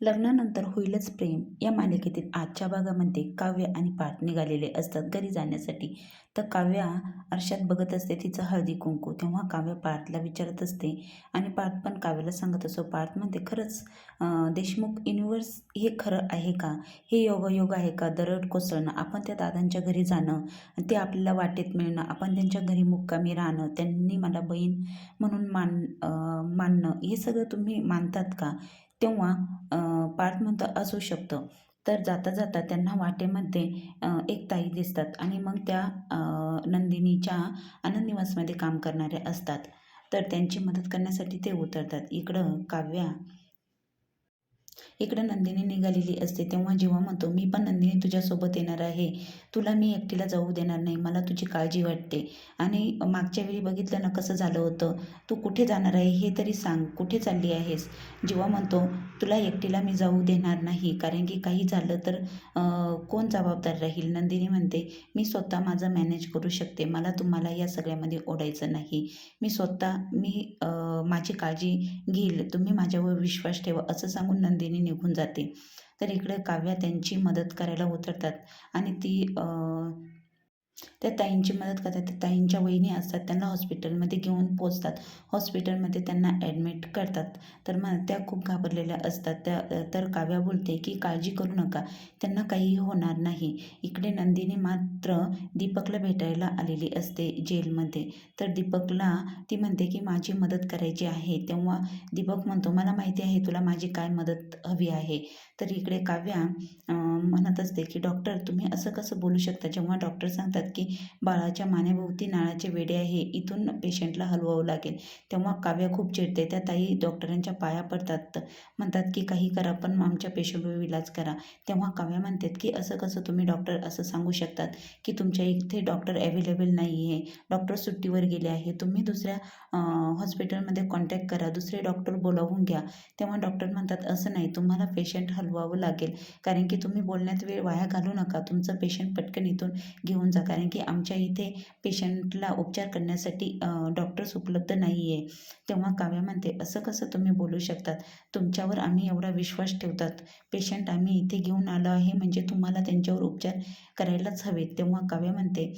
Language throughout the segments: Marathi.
लग्नानंतर होईलच प्रेम. या मालिकेतील आजच्या भागामध्ये काव्य आणि पार्थ निघालेले असतात. घरी जाण्यासाठी तर काव्या आरशात बघत असते. तिचं हळदी कुंकू तेव्हा काव्य पार्थला विचारत असते आणि पार्थ पण काव्याला सांगत असतो. पार्थ म्हणते खरंच देशमुख युनिवर्स हे खरं आहे का? हे योगायोग आहे का? दरड कोसळणं आपण त्या दादांच्या घरी जाणं ते आपल्याला वाटेत मिळणं आपण त्यांच्या घरी मुक्कामी राहणं त्यांनी मला बहीण म्हणून मान मानणं हे सगळं तुम्ही मानतात का? तेव्हा अं, पार्थ म्हणतं असू शकतं. तर जाता जाता त्यांना वाटेमध्ये एक ताई दिसतात आणि मग त्या नंदिनीच्या आनंदनिवासमध्ये काम करणाऱ्या असतात. तर त्यांची मदत करण्यासाठी ते उतरतात. इकडं काव्या इकडं नंदिनी निघालेली असते. तेव्हा जेव्हा म्हणतो मी पण नंदिनी तुझ्यासोबत येणार आहे. तुला मी एकटीला जाऊ देणार नाही. मला तुझी काळजी वाटते. आणि मागच्या वेळी बघितलं ना कसं झालं होतं. तू कुठे जाणार आहे हे तरी सांग. कुठे चालली आहेस? जेव्हा म्हणतो तुला एकटीला मी जाऊ देणार नाही. कारण की काही झालं तर कोण जबाबदार राहील? नंदिनी म्हणते मी स्वतः माझं मॅनेज करू शकते. मला तुम्हाला या सगळ्यामध्ये ओढायचं नाही. मी स्वतः मी माझी काळजी घेईल. तुम्ही माझ्यावर विश्वास ठेवा. असं सांगून नंदिनी निघून जाते. तर इकडे काव्या त्यांची मदत करायला उतरतात आणि ती त्या ताईंची मदत करतात. त्या ताईंच्या वहिनी असतात त्यांना हॉस्पिटलमध्ये घेऊन पोचतात हॉस्पिटलमध्ये त्यांना ॲडमिट करतात. तर मग त्या खूप घाबरलेल्या असतात. त्या तर काव्या बोलते की काळजी करू नका. त्यांना काहीही होणार नाही. इकडे नंदिनी मात्र दीपकला भेटायला आलेली असते जेलमध्ये. तर दीपकला ती म्हणते की माझी मदत करायची आहे. तेव्हा दीपक म्हणतो मला माहिती आहे तुला माझी काय मदत हवी आहे. तर इकडे काव्या म्हणत असते की डॉक्टर तुम्ही असं कसं बोलू शकता? जेव्हा डॉक्टर सांगतात की बाळाच्या मानेभोवती नाळाचे वेडे आहे इथून पेशंटला हलवावं लागेल. तेव्हा काव्या खूप चिडते. त्या ताई डॉक्टरांच्या पाया पडतात. म्हणतात की काही करा पण आमच्या पेशंटवर इलाज करा. तेव्हा काव्या म्हणतात की असं कसं तुम्ही डॉक्टर असं सांगू शकतात की तुमच्या इथे डॉक्टर अवेलेबल नाही आहे डॉक्टर सुट्टीवर गेले आहे. तुम्ही दुसऱ्या हॉस्पिटलमध्ये कॉन्टॅक्ट करा. दुसरे डॉक्टर बोलावून घ्या. तेव्हा डॉक्टर म्हणतात असं नाही. तुम्हाला पेशंट हलवावं लागेल. कारण की तुम्ही बोलण्यात वेळ वाया घालू नका. तुमचं पेशंट पटकन इथून घेऊन जा. कारण कारण की आमच्या इथे पेशंटला उपचार करण्यासाठी डॉक्टर्स उपलब्ध नाही आहे तेव्हा काव्या म्हणते असं कसं तुम्ही बोलू शकतात? तुमच्यावर आम्ही एवढा विश्वास ठेवतात. पेशंट आम्ही इथे घेऊन आलो आहे म्हणजे तुम्हाला त्यांच्यावर उपचार करायलाच हवेत. तेव्हा काव्या म्हणते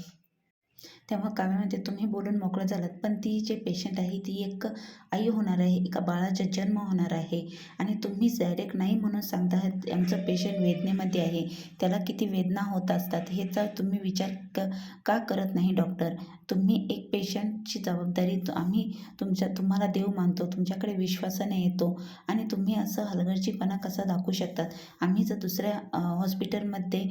तेव्हा काव्यामध्ये म्हणते तुम्ही बोलून मोकळं झालात पण ती जे पेशंट आहे ती एक आई होणार आहे एका बाळाचा जन्म होणार आहे. आणि तुम्हीच डायरेक्ट नाही म्हणून सांगता आहात आमचं पेशंट वेदनेमध्ये आहे. त्याला किती वेदना होत असतात ह्याचा तुम्ही विचार क का करत नाही डॉक्टर तुम्ही एक पेशंटची जबाबदारी आम्ही तुमच्या तुम्हाला देव मानतो तुमच्याकडे विश्वासाने येतो. आणि तुम्ही असं हलगर्जीपणा कसा दाखवू शकतात? आम्ही जर दुसऱ्या हॉस्पिटलमध्ये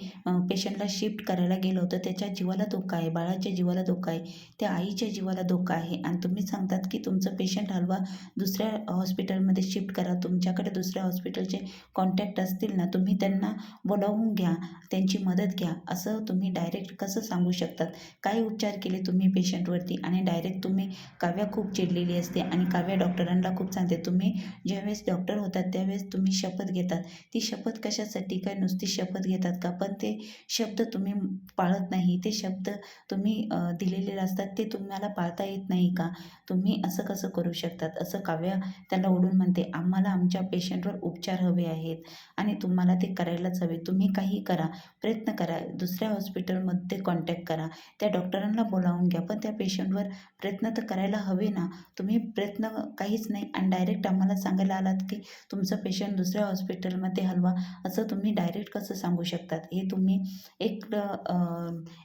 पेशंटला शिफ्ट करायला गेलो तर त्याच्या जीवाला धोका आहे. बाळाच्या जीवाला धोका आहे. त्या आईच्या जीवाला धोका आहे. आणि तुम्ही सांगतात की तुमचं पेशंट हलवा दुसऱ्या हॉस्पिटलमध्ये शिफ्ट करा. तुमच्याकडे दुसऱ्या हॉस्पिटलचे कॉन्टॅक्ट असतील ना तुम्ही त्यांना बोलावून घ्या त्यांची मदत घ्या. असं तुम्ही डायरेक्ट कसं सांगू शकतात? काय उपचार केले तुम्ही पेशंटवरती आणि डायरेक्ट तुम्ही काव्या खूप चिडलेली असते आणि काव्या डॉक्टरांना खूप सांगते. तुम्ही ज्यावेळेस डॉक्टर होतात त्यावेळेस तुम्ही शपथ घेतात. ती शपथ कशासाठी? काय नुसती शपथ घेतात का? पण ते शब्द तुम्ही पाळत नाही. ते शब्द तुम्ही दिलेले असतात ते तुम्हाला पाळता येत नाही का? तुम्ही असं कसं करू शकतात? असं काव्या त्याला ओढून म्हणते आम्हाला आमच्या पेशंटवर उपचार हवे आहेत आणि तुम्हाला ते करायलाच हवे. तुम्ही काही करा प्रयत्न करा. दुसऱ्या हॉस्पिटलमध्ये कॉन्टॅक्ट करा. त्या डॉक्टरांना बोलावून घ्या. पण त्या पेशंटवर प्रयत्न तर करायला हवे ना. तुम्ही प्रयत्न काहीच नाही आणि डायरेक्ट आम्हाला सांगायला आलात की तुमचं पेशंट दुसऱ्या हॉस्पिटलमध्ये हलवा असं तुम्ही डायरेक्ट कसं सांगू शकतात? हे तुम्ही एक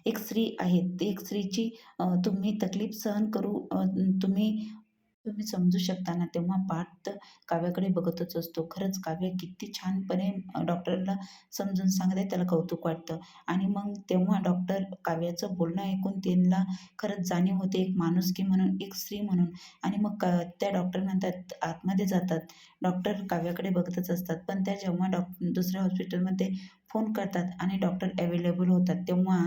एक स्त्री आहे ती एक स्त्रीची तुम्ही तकलीफ सहन करू तुम्ही तुम्ही समजू शकता ना तेव्हा पार्थ काव्याकडे बघतच असतो. खरंच काव्य किती छानपणे डॉक्टरला समजून सांगते त्याला कौतुक वाटतं. आणि मग तेव्हा डॉक्टर काव्याचं बोलणं ऐकून त्यांना खरंच जाणीव होते एक माणुसकी म्हणून एक स्त्री म्हणून. आणि मग का त्या डॉक्टर म्हणतात आतमध्ये जातात. डॉक्टर काव्याकडे बघतच असतात. पण त्या जेव्हा डॉक्टर दुसऱ्या हॉस्पिटलमध्ये फोन करतात आणि डॉक्टर अवेलेबल होतात. तेव्हा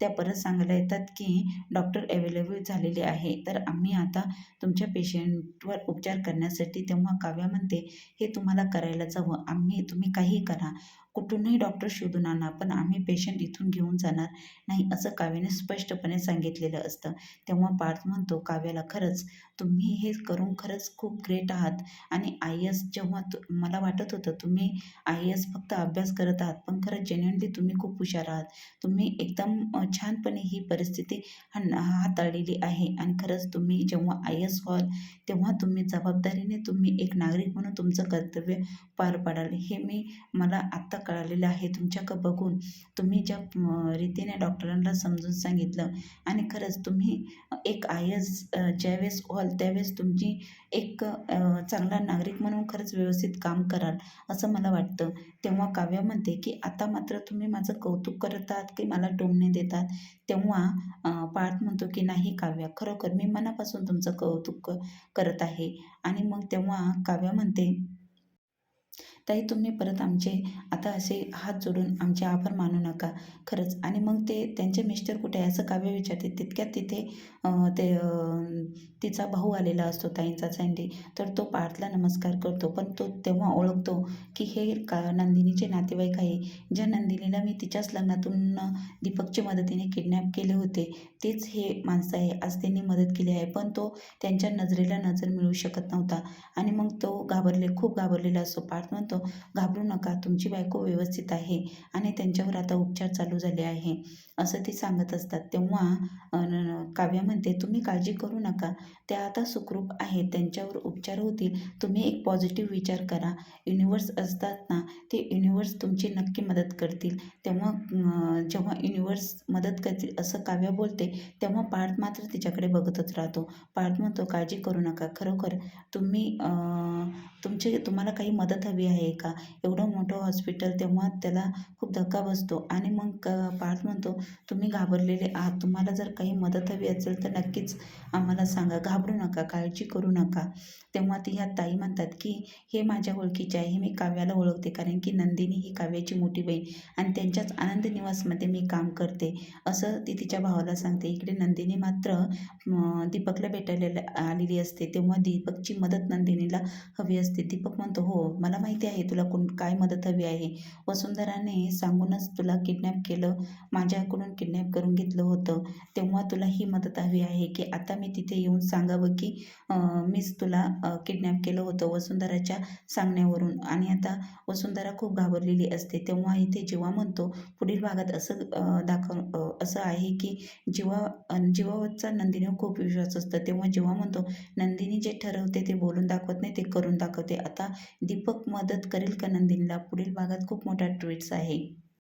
त्या परत सांगायला येतात की डॉक्टर अवेलेबल झालेले आहे. तर आम्ही आता तुमच्या पेशंटवर उपचार करण्यासाठी तेव्हा काव्या म्हणते हे तुम्हाला करायलाच हवं. आम्ही तुम्ही काही करा. कुठूनही डॉक्टर शोधून आणा पण आम्ही पेशंट इथून घेऊन जाणार नाही असं काव्याने स्पष्टपणे सांगितलेलं असतं. तेव्हा पार्थ म्हणतो काव्याला खरंच तुम्ही हे करून खरंच खूप ग्रेट आहात. आणि आय एस जेव्हा तु मला वाटत होतं तुम्ही आय एस फक्त अभ्यास करत आहात पण खरंच जेन्युअनली तुम्ही खूप हुशार आहात. तुम्ही एकदम छानपणे ही परिस्थिती हाताळलेली आहे. आणि खरंच तुम्ही जेव्हा आय एस व्हाल तेव्हा तुम्ही जबाबदारीने तुम्ही एक नागरिक म्हणून तुमचं कर्तव्य पार पाडाल. हे मी मला आत्ता कळालेलं आहे. तुमच्याक बघून तुम्ही ज्या रीतीने डॉक्टरांना समजून सांगितलं आणि खरंच तुम्ही एक आय एस ज्यावेळेस व्हाल त्यावेळेस तुमची एक चांगला नागरिक म्हणून खरंच व्यवस्थित काम कराल असं मला वाटतं. तेव्हा काव्या म्हणते की आता मात्र तुम्ही माझं कौतुक करत आहात की मला टोमणे देतात. तेव्हा पाळत पार्थ म्हणतो की नाही काव्य खरोखर मी मनापासून तुमचं कौतुक करत आहे. आणि मग तेव्हा काव्या म्हणते ताई तुम्ही परत आमचे आता असे हात जोडून आमचे आभार मानू नका. खरंच. आणि मग ते त्यांचे मिस्टर कुठे आहे असं काव्य विचारते. तितक्यात तिथे ते तिचा भाऊ आलेला असतो ताईंचा सँडी तर तो पार्थला नमस्कार करतो. पण तो तेव्हा ओळखतो की हे का नंदिनीचे नातेवाईक आहे. ज्या नंदिनीला मी तिच्याच लग्नातून दीपकच्या मदतीने किडनॅप केले होते. तेच हे माणसं आहे. आज त्यांनी मदत केली आहे. पण तो त्यांच्या नजरेला नजर मिळू शकत नव्हता. आणि मग तो घाबरले खूप घाबरलेला असतो. पार्थ म्हणतो घाबरू नका तुमची बायको व्यवस्थित आहे आणि त्यांच्यावर आता उपचार चालू झाले आहे असं ते सांगत असतात. तेव्हा काव्या म्हणते तुम्ही काळजी करू नका त्या आता सुखरूप आहेत त्यांच्यावर उपचार होतील. तुम्ही एक पॉझिटिव्ह विचार करा. युनिवर्स असतात ना ते युनिवर्स तुमची नक्की मदत करतील. तेव्हा जेव्हा युनिवर्स मदत करतील असं काव्या बोलते तेव्हा पार्थ मात्र तिच्याकडे बघतच राहतो. पार्थ म्हणतो काळजी करू नका खरोखर तुम्ही तुमचे तुम्हाला काही मदत हवी आहे का? एवढं मोठं हॉस्पिटल तेव्हा त्याला खूप धक्का बसतो. आणि मग क पार्थ म्हणतो तुम्ही घाबरलेले आहात. तुम्हाला जर काही मदत हवी असेल तर नक्कीच आम्हाला सांगा. घाबरू नका. काळजी करू नका. तेव्हा ती ह्या ताई म्हणतात की हे माझ्या ओळखीचे आहे. हे मी काव्याला ओळखते. कारण की नंदिनी ही काव्याची मोठी बहीण आणि त्यांच्याच आनंद निवासमध्ये मी काम करते. असं ती तिच्या भावाला सांगते. इकडे नंदिनी मात्र दीपकला भेटायला आलेली असते. तेव्हा दीपकची मदत नंदिनीला हवी असते. दीपक म्हणतो हो मला माहिती आहे. तुला कोण काय मदत हवी आहे? वसुंधराने सांगूनच तुला किडनॅप केलं. माझ्याकडून किडनॅप करून घेतलं होतं. तेव्हा तुला ही मदत हवी आहे की आता मी तिथे येऊन सांगावं की मीच तुला किडनॅप केलं होतं वसुंधराच्या सांगण्यावरून. आणि आता वसुंधरा खूप घाबरलेली असते. तेव्हा इथे जेव्हा म्हणतो पुढील भागात असं दाखव असं आहे की जीवा जीवावरचा नंदिनीवर खूप विश्वास असतो तेव्हा जेव्हा म्हणतो नंदिनी जे ठरवते ते बोलून दाखवत नाही ते करून दाखवते. आता दीपक मदत करेल का नंदिनीला? पुढील भागात खूप मोठा ट्विट्स आहे